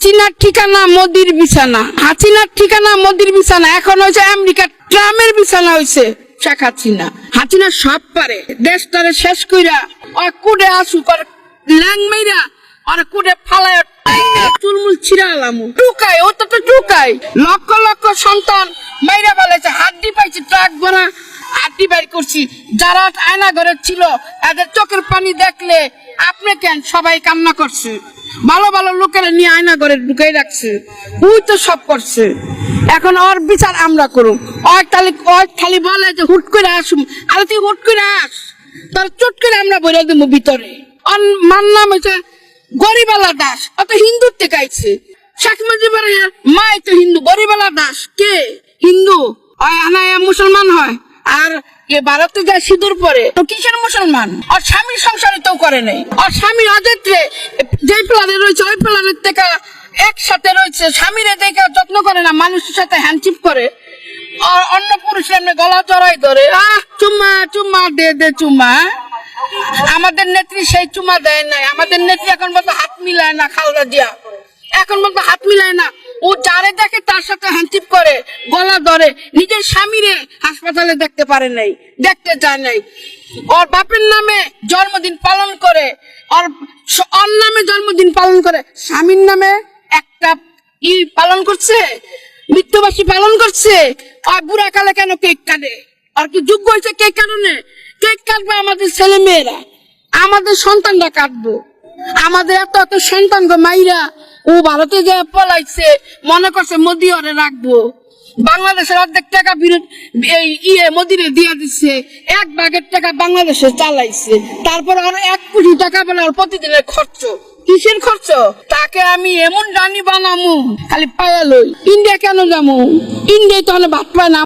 হাসিনার ঠিকানা, মোদির বিছানা। হাসিনার ঠিকানা, মোদির বিছানা। এখন হয়েছে আমেরিকা ট্রামের বিছানা হয়েছে শেখ হাসিনা। হাসিনা সব পারে। দেশ দেশটারে শেষ কইরা ওই কুড়ে আসুক আর ল্যাং মেরা আর কুড়ে ফালায় চুলমুল ছিড়া আলামু টুকাই, ও তো তো টুকাই। লক্ষ লক্ষ সন্তান মাইরা ফেলেছে। হাড্ডি পাইছে, ট্রাক ভরা হাড্ডি বাইর করছি। যারা আয়না ঘরে ছিল, এদের চোখের পানি দেখলে আপনি কেন সবাই কান্না করছে? ভালো ভালো লোকেরা নিয়ে আয়না ঘরে ঢুকাই রাখছে। ওই তো সব করছে। এখন ওর বিচার আমরা করুম। ওই খালি ওই খালি বলে যে, হুট করে আসুম। আরে তুই হুট করে আস। তোর চট করে আমরা বলে দেবো ভিতরে। অন মান নাম হচ্ছে গরিবালা দাস। অত হিন্দুর থেকে আইছে শেখ মুজিবের মা তো হিন্দু। গরিবালা দাস। কে? হিন্দু। আনায়া মুসলমান হয়। আর যায় সিঁদুর পরে। তো কিসের মুসলমান? আর সংসারে তো করে আর স্বামী যে প্লানে রয়েছে, ওই প্লানের থেকে একসাথে রয়েছে। স্বামীরে দেখে যত্ন করে না, মানুষের সাথে হ্যান্ডচিপ করে। আর অন্য পুরুষের এমনি গলা চড়াই ধরে, আহ, চুম্মা চুম্মা, দে দে, চুম্মা। আমাদের নেত্রী সেই চুমা দেয় নাই। আমাদের নেত্রী এখন বলতো হাত মিলায় না, খালদা দিয়া এখন বলতো হাত মিলায় না। ও যারে দেখে তার সাথে হ্যান্ডচিপ করে গলা ধরে, নিজের স্বামীরে হাসপাতালে দেখতে পারে নাই, দেখতে যায় নাই। ওর বাপের নামে জন্মদিন পালন করে, ওর ওর নামে জন্মদিন পালন করে, স্বামীর নামে একটা ই পালন করছে মৃত্যুবাসী পালন করছে। আর বুড়া কালে কেন কেক কাটে? আর কি যোগ্য হয়েছে কেক কারণে কেক কাটবে আমাদের ছেলে মেয়েরা আমাদের সন্তানরা কাটবো। আমাদের এত এত সন্তান গো মাইরা, ও ভারতে যে পলাইছে, মনে করছে মোদি ওরে রাখব। বাংলাদেশের অর্ধেক টাকা এই ইয়ে মোদিনে দিয়ে দিচ্ছে এক ভাগের টাকা বাংলাদেশে চালাইছে। তারপর আর এক কোটি টাকা বলে আর প্রতিদিনের খরচ। কিসের খরচ? তাকে আমি এমন রানী বানামু, খালি পায়া ইন্ডিয়া কেন যাব ইন্ডিয়ায় তো অনেক ভাত পায় না